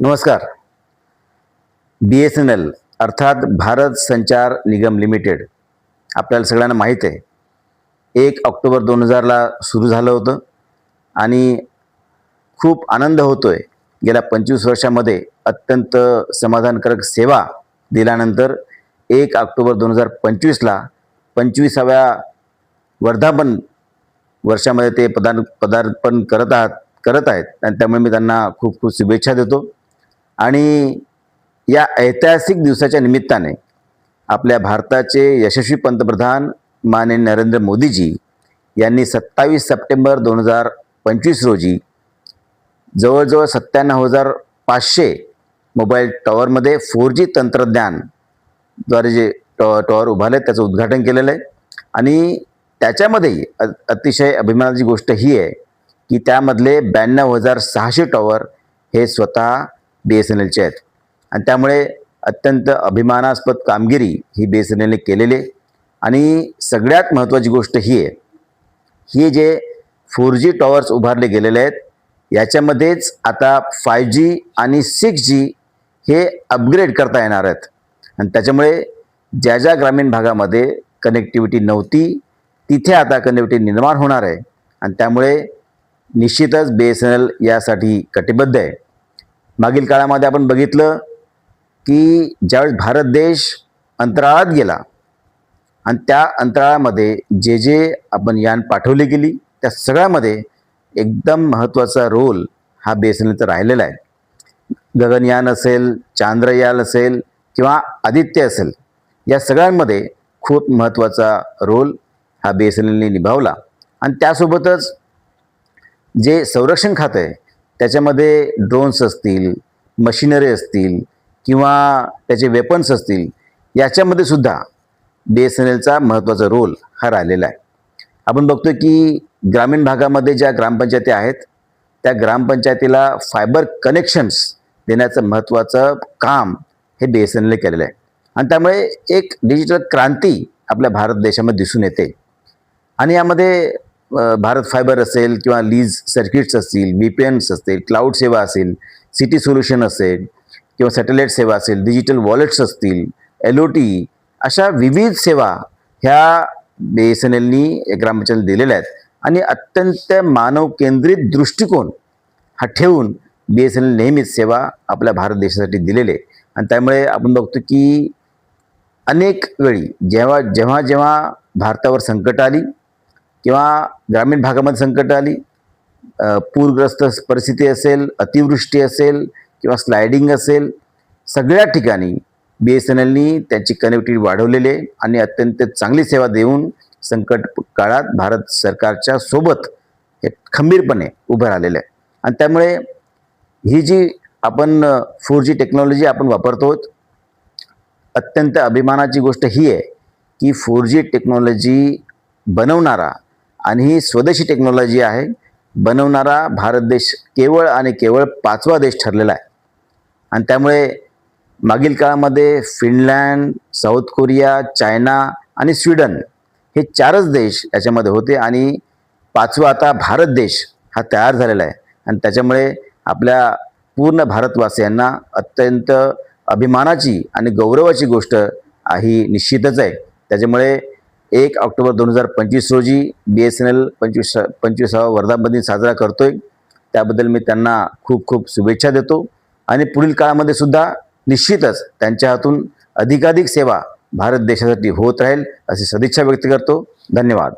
नमस्कार. बी S N L अर्थात भारत संचार निगम लिमिटेड आपल्याला सगळ्यांना माहीत आहे. एक ऑक्टोबर दोन हजारला सुरू झालं होतं आणि खूप आनंद होतो आहे गेल्या पंचवीस वर्षामध्ये अत्यंत समाधानकारक सेवा दिल्यानंतर एक ऑक्टोबर दोन हजार पंचवीसला पंचवीसाव्या वर्धापन वर्षामध्ये ते पदार् पदार्पण करत आहात करत आहेत. आणि त्यामुळे मी त्यांना खूप खूप शुभेच्छा देतो. आणि या ऐतिहासिक दिवसाच्या निमित्ताने आपल्या भारताचे यशस्वी पंतप्रधान माननीय नरेंद्र मोदीजी यांनी सत्तावीस सप्टेंबर दोन हजार पंचवीस रोजी जवळजवळ सत्त्याण्णव हजार पाचशे मोबाईल टॉवरमध्ये फोर जी तंत्रज्ञानद्वारे जे टॉ टॉवर उभारले त्याचं उद्घाटन केलेलं आहे. आणि त्याच्यामध्येही अतिशय अभिमानाची गोष्ट ही आहे की त्यामधले ब्याण्णव हजार सहाशे टॉवर हे स्वतः बी एस एन एलचे आहेत. आणि त्यामुळे अत्यंत अभिमानास्पद कामगिरी ही बी एस एन एलने केलेली आहे. आणि सगळ्यात महत्त्वाची गोष्ट ही आहे ही जे फोर जी टॉवर्स उभारले गेलेले आहेत याच्यामध्येच आता फाय जी आणि सिक्स जी हे अपग्रेड करता येणार आहेत. आणि त्याच्यामुळे ज्या ज्या ग्रामीण भागामध्ये कनेक्टिव्हिटी नव्हती तिथे आता कनेक्टिव्हिटी निर्माण होणार आहे. आणि त्यामुळे निश्चितच बी एस एन एल यासाठी कटिबद्ध आहे. मागील काळामध्ये आपण बघितलं की ज्यावेळेस भारत देश अंतराळात गेला आणि त्या अंतराळामध्ये जे जे आपण यान पाठवली गेली त्या सगळ्यामध्ये एकदम महत्त्वाचा रोल हा बी एस एन एलचा राहिलेला आहे. गगनयान असेल चांद्रयान असेल किंवा आदित्य असेल या सगळ्यांमध्ये खूप महत्त्वाचा रोल हा बी एस एन एलने निभावला. आणि त्यासोबतच जे संरक्षण खातं आहे त्याच्यामध्ये ड्रोन्स असतील मशिनरी असतील किंवा त्याचे वेपन्स असतील याच्यामध्ये सुद्धा बी एस एन एलचा महत्त्वाचा रोल हा राहिलेला आहे. आपण बघतो की ग्रामीण भागामध्ये ज्या ग्रामपंचायती आहेत त्या ग्रामपंचायतीला फायबर कनेक्शन्स देण्याचं महत्त्वाचं काम हे बी एस एन एलने केलेलं आहे. आणि त्यामुळे एक डिजिटल क्रांती आपल्या भारत देशामध्ये दिसून येते. आणि यामध्ये भारत फायबर असेल किंवा लीज सर्किट्स असतील बी पी एन्स असतील क्लाउड सेवा असेल सिटी सोल्युशन असेल किंवा सॅटेलाईट सेवा असेल डिजिटल वॉलेट्स असतील एल ओ टी अशा विविध सेवा ह्या बी एस एन एलनी ग्रामपंचायत दिलेल्या आहेत आणि अत्यंत मानवकेंद्रित दृष्टिकोन हा ठेवून बी एस एन एल नेहमीच सेवा आपल्या भारत देशासाठी दिलेले आहे. आणि त्यामुळे आपण बघतो की अनेक वेळी जेव्हा जेव्हा जेव्हा भारतावर संकट आली किंवा ग्रामीण भागामध्ये संकट आली पूरग्रस्त परिस्थिती असेल अतिवृष्टी असेल किंवा स्लायडिंग असेल सगळ्या ठिकाणी बी एस एन एलनी त्याची कनेक्टिव्हिटी वाढवलेली आहे आणि अत्यंत चांगली सेवा देऊन संकट काळात भारत सरकारच्या सोबत हे खंबीरपणे उभं राहिलेलं आहे. आणि त्यामुळे ही जी आपण फोर जी टेक्नॉलॉजी आपण वापरतो अत्यंत अभिमानाची गोष्ट ही आहे की फोर जी टेक्नॉलॉजी बनवणारा आणि ही स्वदेशी टेक्नॉलॉजी आहे. बनवणारा भारत देश केवळ आणि केवळ पाचवा देश ठरलेला आहे. आणि त्यामुळे मागील काळामध्ये फिनलँड साऊथ कोरिया चायना आणि स्वीडन हे चारच देश याच्यामध्ये होते आणि पाचवा आता भारत देश हा तयार झालेला आहे. आणि त्याच्यामुळे आपल्या पूर्ण भारतवासियांना अत्यंत अभिमानाची आणि गौरवाची गोष्ट ही निश्चितच आहे. त्याच्यामुळे एक ऑक्टोबर दोन हजार पंचवीस रोजी बी एस एन एल पंचवीस पंचवीसावा वर्धापन दिन साजरा करतोय. त्याबद्दल मी त्यांना खूप खूप शुभेच्छा देतो. आणि पुढील काळामध्ये सुद्धा निश्चितच त्यांच्या हातून अधिकाधिक सेवा भारत देशासाठी होत राहील अशी सदिच्छा व्यक्त करतो. धन्यवाद.